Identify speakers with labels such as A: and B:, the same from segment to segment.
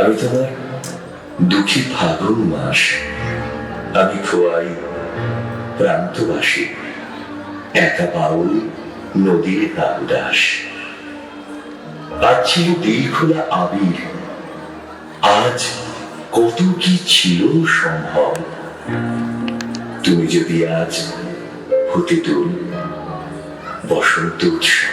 A: আমি তোমার দুঃখী ফাগুন মাস। আমি খোয়াই প্রান্তবাসী, একা বাউল নদীর তালদাস আজ ছিল দিল খোলা আবির, আজ কত কি ছিল সম্ভব? তুমি যদি আজ হতে দূর বসন্ত উৎসব।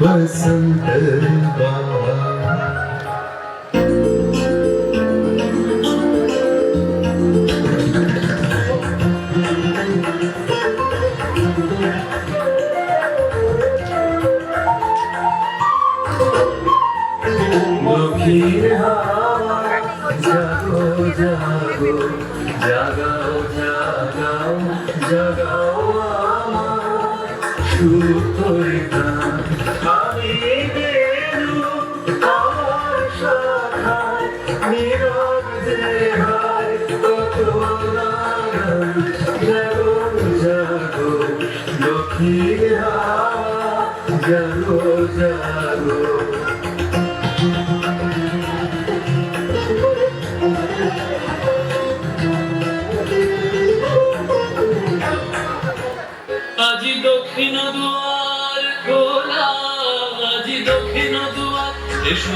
B: बसंत बहार
A: লক্ষ্মীর হাওয়া জাগো জাগো জাগাও জাগাও জাগাও আমার সুতরিতা জাগো জাগো লক্ষ্মীর জাগো জাগো
C: আজি দক্ষিণ দুয়ার খোলা আজি দক্ষিণ দুয়ার এসো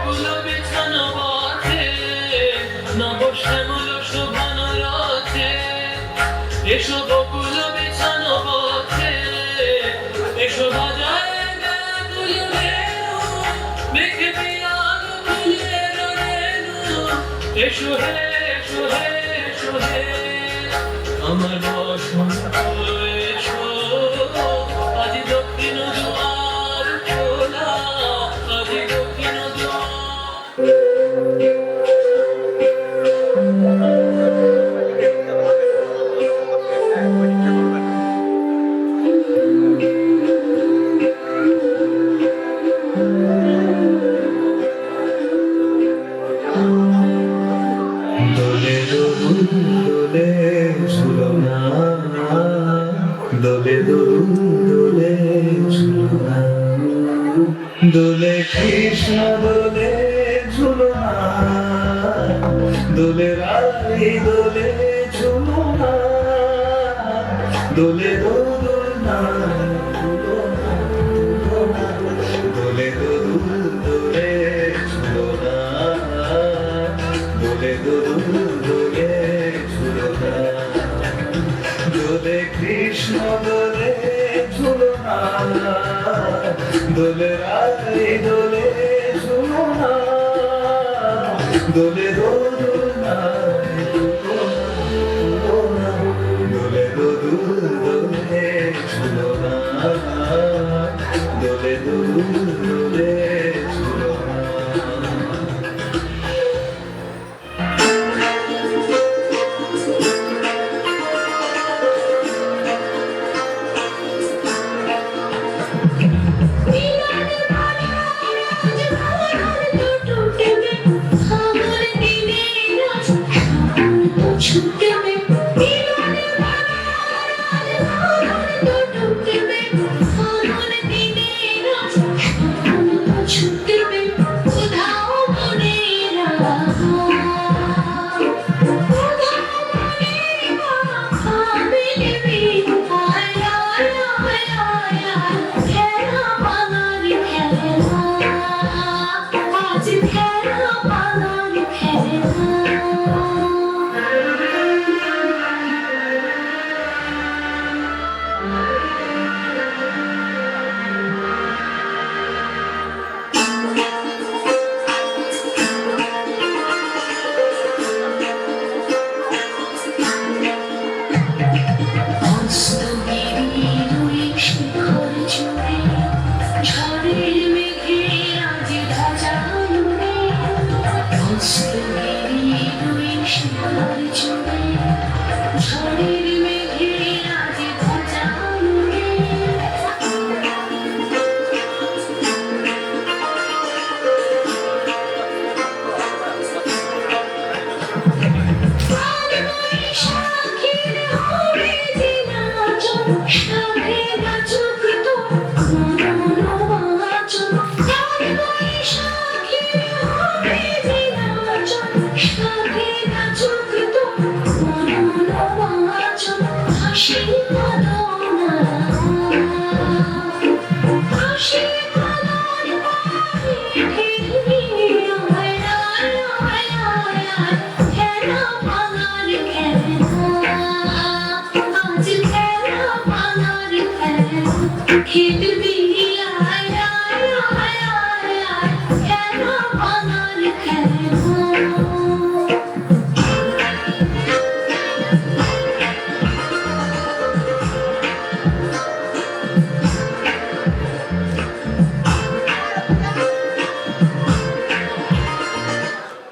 C: শ্যামল শোভন রাতে এসো বকুল বিছানো পথে, এসো বাজায় এসো হে এসো হে এসো হে, আমার বসন্ত এসো, আজ দক্ষিণ দুয়ার
B: দোলে কৃষ্ণ দোলে ঝুলনা। দোলে রাই দোলে ঝুলনা। দোলে দোলে রাই দোলে ঝুলনা দোলে দোলনা দোলে দোলুন দোলে ঝুলনা দোলে দোলুন দোলে